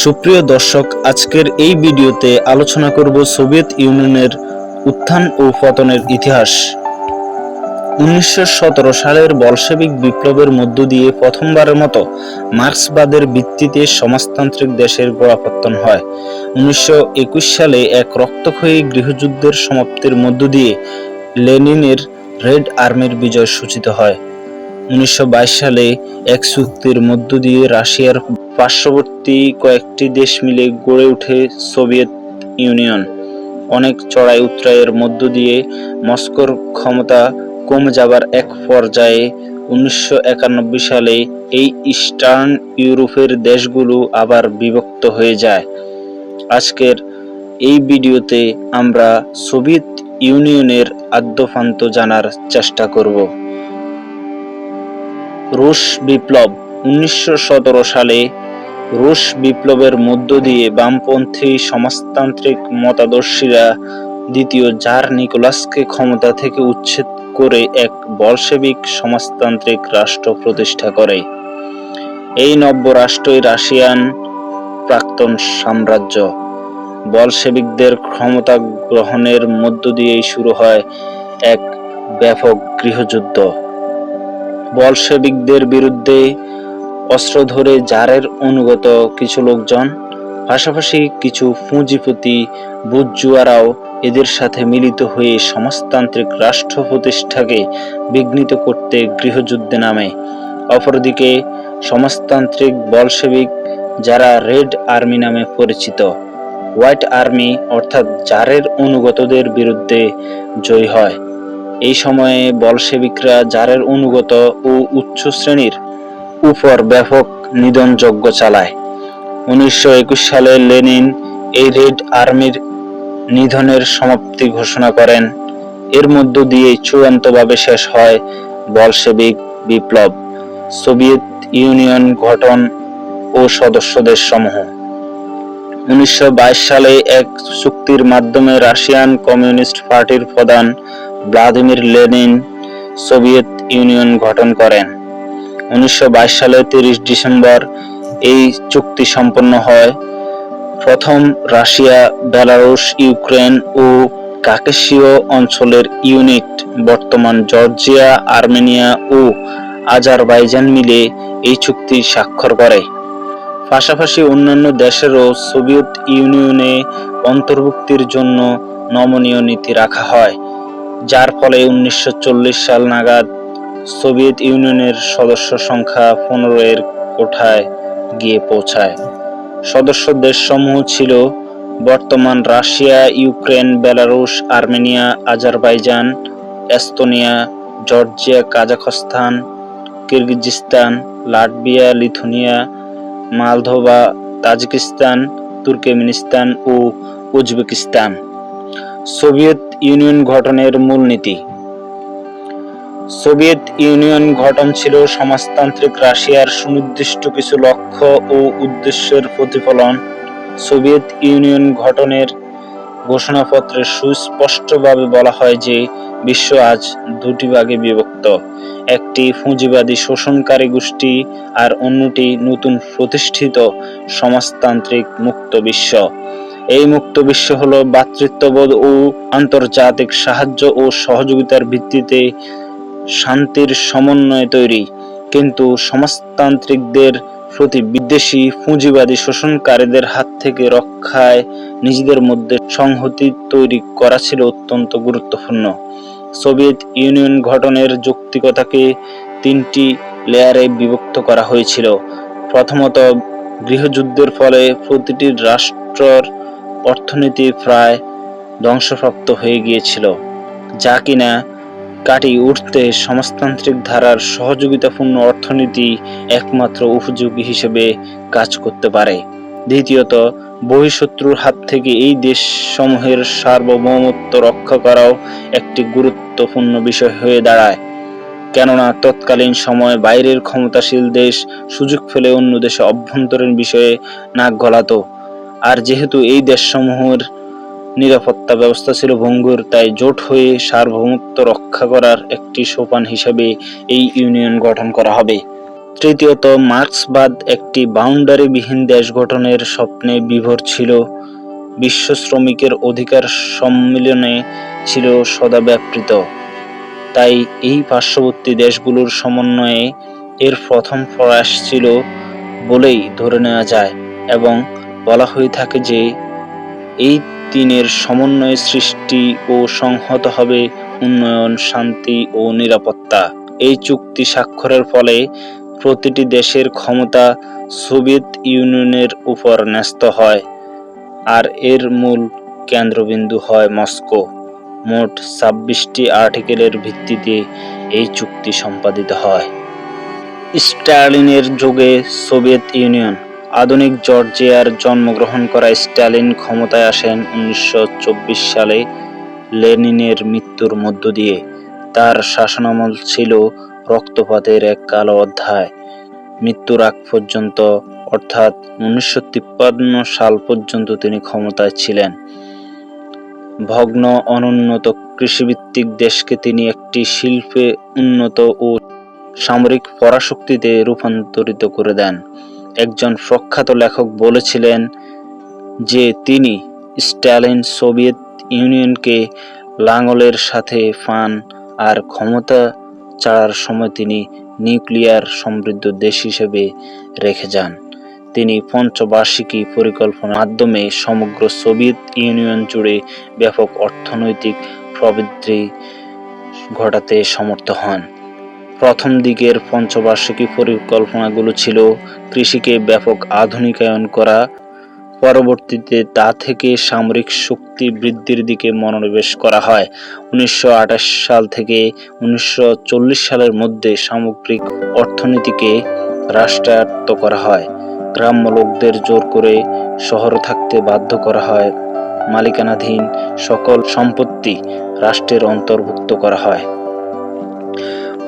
সুপ্রিয় দর্শক, আজকের এই ভিডিওতে আলোচনা করব সোভিয়েত ইউনিয়নের উত্থান ও পতনের ইতিহাস। উনিশশো সতেরো সালের বলশেবিক বিপ্লবের মধ্য দিয়ে প্রথমবারের মতো মার্ক্সবাদের ভিত্তিতে সমাজতান্ত্রিক দেশের গোড়াপত্তন হয়। উনিশশো একুশ সালে এক রক্তক্ষয়ী গৃহযুদ্ধের সমাপ্তির মধ্য দিয়ে লেনিনের রেড আর্মির বিজয় সূচিত হয়। উনিশশো বাইশ সালে এক চুক্তির মধ্য দিয়ে রাশিয়ার পার্শ্ববর্তী কয়েকটি দেশ মিলে গড়ে ওঠে সোভিয়েত ইউনিয়ন। অনেক চড়াই উতরাইয়ের মধ্য দিয়ে মস্কোর ক্ষমতা কমে যাবার এক পর্যায়ে উনিশশো একানব্বই সালে এই ইস্টার্ন ইউরোপের দেশগুলো আবার বিভক্ত হয়ে যায়। আজকের এই ভিডিওতে আমরা সোভিয়েত ইউনিয়নের আদ্যপান্ত জানার চেষ্টা করব। রুশ বিপ্লব উনিশশো সতেরো সালে রুশ বিপ্লবের মধ্য দিয়ে বামপন্থী সমাজতান্ত্রিক মতাদর্শীরা দ্বিতীয় জার নিকোলাসকে ক্ষমতা থেকে উচ্ছেদ করে এক বলশেবিক সমাজতান্ত্রিক রাষ্ট্র প্রতিষ্ঠা করে। এই নব্য রাষ্ট্রই রাশিয়ান প্রাক্তন সাম্রাজ্য। বলশেবিকদের ক্ষমতা গ্রহণের মধ্য দিয়েই শুরু হয় এক ব্যাপক গৃহযুদ্ধ। বলশেবিকদের বিরুদ্ধে অস্ত্র ধরে জারের অনুগত কিছু লোকজন, পাশাপাশি কিছু পুঁজিপতি বুজজুয়ারাও এদের সাথে মিলিত হয়ে সমাজতান্ত্রিক রাষ্ট্র প্রতিষ্ঠাকে বিঘ্নিত করতে গৃহযুদ্ধে নামে। অপরদিকে, সমাজতান্ত্রিক বলশেবিক যারা রেড আর্মি নামে পরিচিত, হোয়াইট আর্মি অর্থাৎ জারের অনুগতদের বিরুদ্ধে জয়ী হয়। এই সময়ে বলশেবিকরা জারের অনুগত ও উচ্চ শ্রেণির উপর ব্যাপক নিধনযজ্ঞ চালায়। উনিশশো একুশ সালে লেনিন এই রেড আর্মির নিধনের সমাপ্তি ঘোষণা করেন। এর মধ্য দিয়ে চূড়ান্তভাবে শেষ হয় বলশেবিক বিপ্লব, সোভিয়েত ইউনিয়ন গঠন ও সদস্য দেশসমূহ উনিশশো সালে এক চুক্তির মাধ্যমে রাশিয়ান কমিউনিস্ট পার্টির প্রধান ভ্লাদিমির লেনিন সোভিয়েত ইউনিয়ন গঠন করেন। উনিশশো সালে তিরিশ ডিসেম্বর এই চুক্তি সম্পন্ন হয়। প্রথম রাশিয়া, বেলারুশ, ইউক্রেন ও কাকেশীয় অঞ্চলের ইউনিট বর্তমান জর্জিয়া, আর্মেনিয়া ও আজারবাইজান মিলে এই চুক্তি স্বাক্ষর করে। পাশাপাশি অন্যান্য দেশেরও সোভিয়েত ইউনিয়নে অন্তর্ভুক্তির জন্য নমনীয় নীতি রাখা হয়, যার ফলে উনিশশো চল্লিশ সাল নাগাদ সোভিয়েত ইউনিয়নের সদস্য সংখ্যা পনেরো এর কোঠায় গিয়ে পৌঁছায়। সদস্য দেশসমূহ ছিল বর্তমান Russia, Ukraine, Belarus, Armenia, Azerbaijan, Estonia, Georgia, Kazakhstan, Kyrgyzstan, Latvia, Lithuania, Moldova, Tajikistan, Turkmenistan ও উজবেকিস্তান। সোভিয়েত ইউনিয়ন গঠনের মূলনীতি সোভিয়েত ইউনিয়ন গঠন ছিল সমাজতান্ত্রিক রাশিয়ার সুনির্দিষ্ট কিছু লক্ষ্য ও উদ্দেশ্যের প্রতিফলন। সোভিয়েত ইউনিয়ন গঠনের ঘোষণাপত্রে সুস্পষ্টভাবে বলা হয় যে, বিশ্ব আজ দুটি ভাগে বিভক্ত। একটি পুঁজিবাদী শোষণকারী গোষ্ঠী আর অন্যটি নতুন প্রতিষ্ঠিত সমাজতান্ত্রিক মুক্ত বিশ্ব। এই মুক্ত বিশ্ব হলো ভ্রাতৃত্ববোধ ও আন্তর্জাতিক সাহায্য ও সহযোগিতার ভিত্তিতে শান্তির সমন্বয়ে তৈরি। কিন্তু সমাজতান্ত্রিকদের প্রতি বিদ্বেষী, পুঁজিবাদী শোষণকারীদের হাত থেকে রক্ষায় নিজেদের মধ্যে সংহতি তৈরি করা ছিল অত্যন্ত গুরুত্বপূর্ণ। সোভিয়েত ইউনিয়ন গঠনের যৌক্তিকতাকে তিনটি লেয়ারে বিভক্ত করা হয়েছিল। প্রথমত, গৃহযুদ্ধের ফলে প্রতিটি রাষ্ট্রর অর্থনীতি প্রায় ধ্বংসপ্রাপ্ত হয়ে গিয়েছিল, যা কিনা কাটিয়ে উঠতে সমাজতান্ত্রিক ধারার সহযোগিতাপূর্ণ অর্থনীতি একমাত্র উপযোগী হিসেবে কাজ করতে পারে। দ্বিতীয়ত, বহিঃশত্রুর হাত থেকে এই দেশসমূহের সার্বভৌমত্ব রক্ষা করাও একটি গুরুত্বপূর্ণ বিষয় হয়ে দাঁড়ায়। কেননা, তৎকালীন সময়ে বাইরের ক্ষমতাশীল দেশ সুযোগ ফেলে অন্য দেশে অভ্যন্তরীণ বিষয়ে নাক গলাতো। আর যেহেতু এই দেশসমূহের নিরাপত্তা ব্যবস্থা ছিল ভঙ্গুর, তাই জোট হয়ে সার্বভৌমত্ব রক্ষা করার একটি সোপান হিসেবে এই ইউনিয়ন গঠন করা হবে। তৃতীয়ত, মার্ক্সবাদ একটি বাউন্ডারিবিহীন দেশ গঠনের স্বপ্নে বিভোর ছিল। বিশ্ব শ্রমিকের অধিকার সম্মিলনে ছিল সদা ব্যাপৃত তাই এই পার্শ্ববর্তী দেশগুলোর সমন্বয়ে এর প্রথম প্রয়াস ছিল বলেই ধরে নেওয়া যায় এবং বলা হয়ে থাকে যে, এই তিনের সমন্বয়ে সৃষ্টি ও সংহত হবে উন্নয়ন, শান্তি ও নিরাপত্তা। এই চুক্তি স্বাক্ষরের ফলে প্রতিটি দেশের ক্ষমতা সোভিয়েত ইউনিয়নের উপর ন্যস্ত হয় আর এর মূল কেন্দ্রবিন্দু হয় মস্কো। মোট ছাব্বিশটি আর্টিকেলের ভিত্তিতে এই চুক্তি সম্পাদিত হয়। স্টালিনের যুগে সোভিয়েত ইউনিয়ন আধুনিক জর্জিয়ার জন্মগ্রহণ করা স্টালিন ক্ষমতায় আসেন উনিশশো চব্বিশ সালে লেনিনের মৃত্যুর মধ্য দিয়ে। তার শাসনামল ছিল রক্তপাতের এক কালো অধ্যায়। মৃত্যুর আগ পর্যন্ত, অর্থাৎ উনিশশো তিপ্পান্ন সাল পর্যন্ত তিনি ক্ষমতায় ছিলেন। ভগ্ন, অনুন্নত কৃষিভিত্তিক দেশকে তিনি একটি শিল্পে উন্নত ও সামরিক পরাশক্তিতে রূপান্তরিত করে দেন। একজন প্রখ্যাত লেখক বলেছিলেন যে তিনি স্ট্যালিন সোভিয়েত ইউনিয়নকে লাঙ্গলের সাথে পান আর ক্ষমতা ছাড়ার সময় তিনি নিউক্লিয়ার সমৃদ্ধ দেশ হিসেবে রেখে যান। তিনি পঞ্চবার্ষিকী পরিকল্পনার মাধ্যমে সমগ্র সোভিয়েত ইউনিয়ন জুড়ে ব্যাপক অর্থনৈতিক প্রবৃদ্ধি ঘটাতে সমর্থ হন। প্রথম দিকের পঞ্চবার্ষিকী পরিকল্পনাগুলো ছিল কৃষিকে ব্যাপক আধুনিকায়ন করা। পরবর্তীতে তা থেকে সামরিক শক্তি বৃদ্ধির দিকে মনোনিবেশ করা হয়। উনিশশো আটাশ সাল থেকে উনিশশো চল্লিশ সালের মধ্যে সামগ্রিক অর্থনীতিকে রাষ্ট্রায়ত্ত করা হয়। গ্রাম্য লোকদের জোর করে শহরে থাকতে বাধ্য করা হয়। মালিকানাধীন সকল সম্পত্তি রাষ্ট্রের অন্তর্ভুক্ত করা হয়।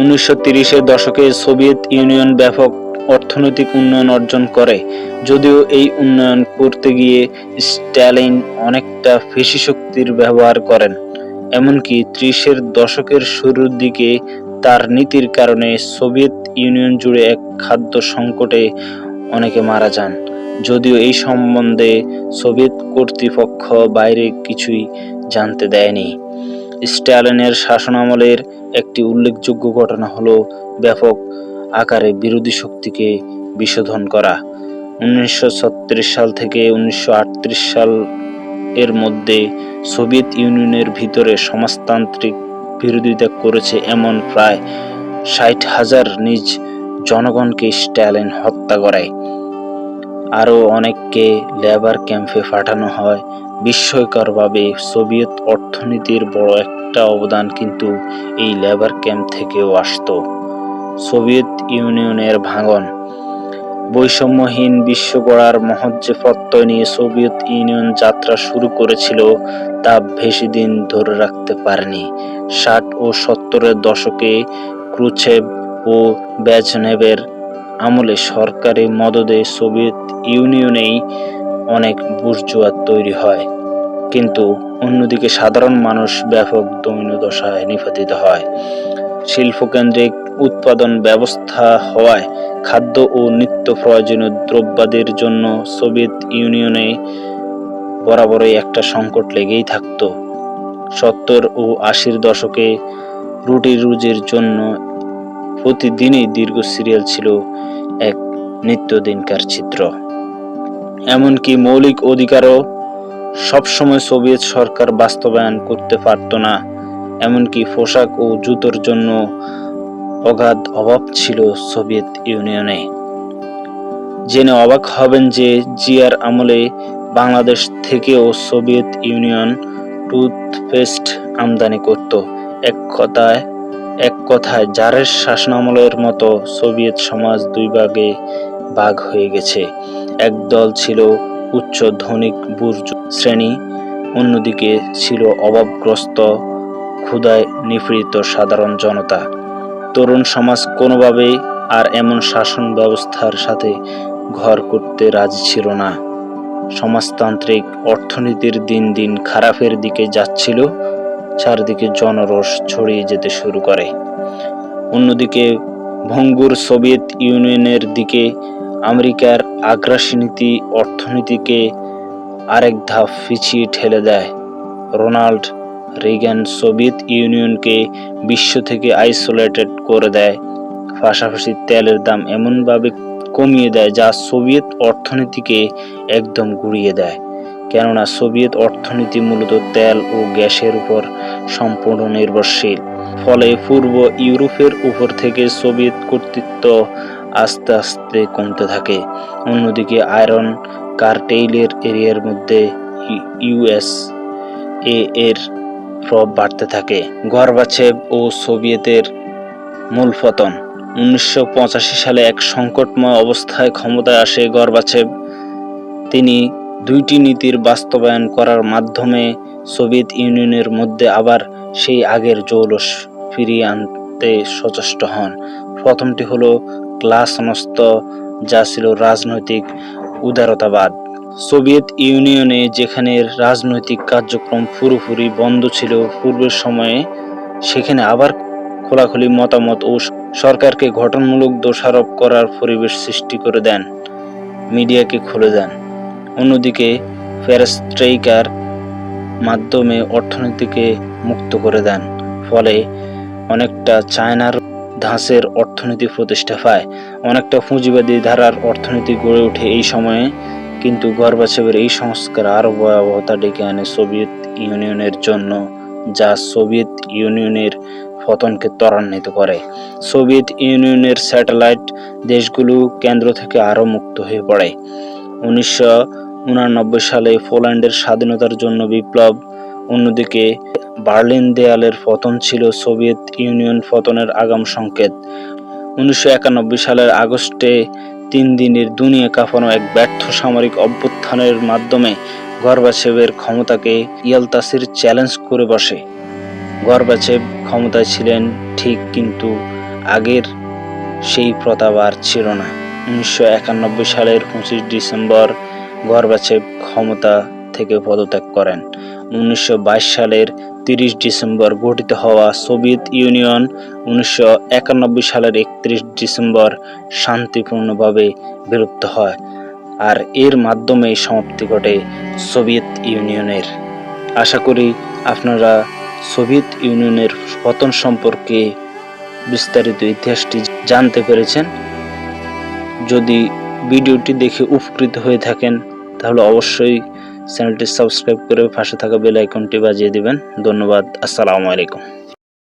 উনিশশো তিরিশের দশকে সোভিয়েত ইউনিয়ন ব্যাপক অর্থনৈতিক উন্নয়ন অর্জন করে। যদিও এই উন্নয়ন করতে গিয়ে স্ট্যালিন অনেকটা পেশি শক্তির ব্যবহার করেন, এমনকি ত্রিশের দশকের শুরুর দিকে তার নীতির কারণে সোভিয়েত ইউনিয়ন জুড়ে এক খাদ্য সংকটে অনেকে মারা যান। যদিও এই সম্বন্ধে সোভিয়েত কর্তৃপক্ষ বাইরে কিছুই জানতে দেয়নি। স্ট্যালিনের শাসনামলের একটি উল্লেখযোগ্য ঘটনা হলো ব্যাপক আকারে বিরোধী শক্তিকে বিশোধন করা। উনিশশো ছত্রিশ সাল থেকে উনিশশো সাল এর মধ্যে সোভিয়েত ইউনিয়নের ভিতরে সমাজতান্ত্রিক বিরোধিতা করেছে এমন প্রায় ষাট হাজার নিজ জনগণকে স্ট্যালিন হত্যা করায়। আরও অনেককে লেবার ক্যাম্পে পাঠানো হয়। বিস্ময়করভাবে সোভিয়েত অর্থনীতির বড় একটা অবদান কিন্তু এই লেবার ক্যাম্প থেকেও আসতো। সোভিয়েত ইউনিয়নের ভাঙন, বৈষম্যহীন বিশ্ব গড়ার মহৎ যে প্রত্যয় নিয়ে সোভিয়েত ইউনিয়ন যাত্রা শুরু করেছিল, তা বেশি দিন ধরে রাখতে পারেনি। ষাট ও সত্তরের দশকে ক্রুছেভ ও ব্যাজনেভের আমলে সরকারি মদদে সোভিয়েত ইউনিয়নেই অনেক বুর্জুয়া তৈরি হয়, কিন্তু অন্যদিকে সাধারণ মানুষ ব্যাপক দৈন্যদশায় নিপাতিত হয়। শিল্পকেন্দ্রিক উৎপাদন ব্যবস্থা হওয়ায় খাদ্য ও নিত্য প্রয়োজনীয় দ্রব্যাদির জন্য সোভিয়েত ইউনিয়নে বরাবরই একটা সংকট লেগেই থাকত। সত্তর ও আশির দশকে রুটি রুজির জন্য প্রতিদিনই দীর্ঘ সিরিয়াল ছিল এক নিত্যদিনকার চিত্র। এমনকি মৌলিক অধিকারও সবসময় সোভিয়েত সরকার বাস্তবায়ন করতে পারত না। এমনকি পোশাক ও জুতোর জন্য অগাধ অভাব ছিল সোভিয়েত ইউনিয়নে। জেনে অবাক হবেন যে জিয়ার আমলে বাংলাদেশ থেকেও সোভিয়েত ইউনিয়ন টুথপেস্ট আমদানি করত। এক কথায় এক কথায় জারের শাসনামলের মতো সোভিয়েত সমাজ দুই ভাগে ভাগ হয়ে গেছে। একদল ছিল উচ্চ ধনিক বুর্জ শ্রেণি, অন্যদিকে ছিল অভাবগ্রস্ত ক্ষুধায় নিপীড়িত সাধারণ জনতা। তরুণ সমাজ কোনোভাবেই আর এমন শাসন ব্যবস্থার সাথে ঘর করতে রাজি ছিল না। সমাজতান্ত্রিক অর্থনীতির দিন দিন খারাপের দিকে যাচ্ছিল, চারদিকে জনরস ছড়িয়ে যেতে শুরু করে। অন্যদিকে ভঙ্গুর সোভিয়েত ইউনিয়নের দিকে আমেরিকার আগ্রাসী নীতি অর্থনীতিকে আরেক ধাপ পিছিয়ে ঠেলে দেয়। রোনাল্ড রিগান সোভিয়েত ইউনিয়নকে বিশ্ব থেকে আইসোলেটেড করে দেয়। পাশাপাশি তেলের দাম এমনভাবে কমিয়ে দেয় যা সোভিয়েত অর্থনীতিকে একদম গুড়িয়ে দেয়। কেননা সোভিয়েত অর্থনীতি মূলত তেল ও গ্যাসের উপর সম্পূর্ণ নির্ভরশীল। ফলে পূর্ব ইউরোপের উপর থেকে সোভিয়েত কর্তৃত্ব আস্তে আস্তে কমতে থাকে। অন্যদিকে আয়রন কার্টেইলের এরিয়ার মধ্যে ইউএস এ এর প্রভাব বাড়তে থাকে। গর্বাচেভ ও সোভিয়েতের মূল পতন উনিশশো সালে এক সংকটময় অবস্থায় ক্ষমতায় আসে গর্বাচেভ। তিনি দুইটি নীতির বাস্তবায়ন করার মাধ্যমে সোভিয়েত ইউনিয়নের মধ্যে আবার সেই আগের জৌলস ফিরিয়ে আনতে সচেষ্ট হন। প্রথমটি হলো ক্লাসনস্ত যা ছিল রাজনৈতিক উদারতাবাদ। সোভিয়েত ইউনিয়নে যেখানে রাজনৈতিক কার্যক্রম পুরোপুরি বন্ধ ছিল পূর্বের সময়ে, সেখানে আবার খোলাখুলি মতামত ও সরকারকে গঠনমূলক দোষারোপ করার পরিবেশ সৃষ্টি করে দেন, মিডিয়াকে খুলে দেন। অন্যদিকে প্যারাস্ট্রাইকার মাধ্যমে অর্থনীতিকে মুক্ত করে দেন, ফলে অনেকটা চায়নার ধাঁচের অর্থনীতি প্রতিষ্ঠা পায়। অনেকটা পুঁজিবাদী ধারার অর্থনীতি গড়ে ওঠে এই সময়ে, কিন্তু গর্বাচেবের এই সংস্কার আরও ভয়াবহতা ডেকে আনে সোভিয়েত ইউনিয়নের জন্য, যা সোভিয়েত ইউনিয়নের পতনকে ত্বরান্বিত করে। সোভিয়েত ইউনিয়নের স্যাটেলাইট দেশগুলো কেন্দ্র থেকে আরও মুক্ত হয়ে পড়ে। উনিশশো সালে পোল্যান্ডের স্বাধীনতার জন্য বিপ্লব অন্যদিকে বার্লিন দেয়ালের পতন ছিল সোভিয়েত ইউনিয়ন পতনের আগাম সংকেত। উনিশশো একানব্বই সালের আগস্টে তিন দিনের দুনিয়া কাঁপানো এক ব্যর্থ সামরিক অভ্যুত্থানের মাধ্যমে গর্বাচেবের ক্ষমতাকে ইয়ালতাসির চ্যালেঞ্জ করে বসে। গর্বাচেব ক্ষমতায় ছিলেন ঠিক কিন্তু আগের সেই প্রতাপ আর ছিল না। উনিশশো একানব্বই সালের পঁচিশ ডিসেম্বর গর্বাচেব ক্ষমতা থেকে পদত্যাগ করেন। উনিশশো বাইশ সালের তিরিশ ডিসেম্বর গঠিত হওয়া সোভিয়েত ইউনিয়ন উনিশশো একানব্বই সালের একত্রিশ ডিসেম্বর শান্তিপূর্ণভাবে বিলুপ্ত হয় আর এর মাধ্যমে সমাপ্তি ঘটে সোভিয়েত ইউনিয়নের। আশা করি আপনারা সোভিয়েত ইউনিয়নের পতন সম্পর্কে বিস্তারিত ইতিহাসটি জানতে পেরেছেন। যদি ভিডিওটি দেখে উপকৃত হয়ে থাকেন, তাহলে অবশ্যই চ্যানেলটি সাবস্ক্রাইব করে পাশে থাকা বেল আইকনটি বাজিয়ে দিবেন। ধন্যবাদ। আসসালামু আলাইকুম।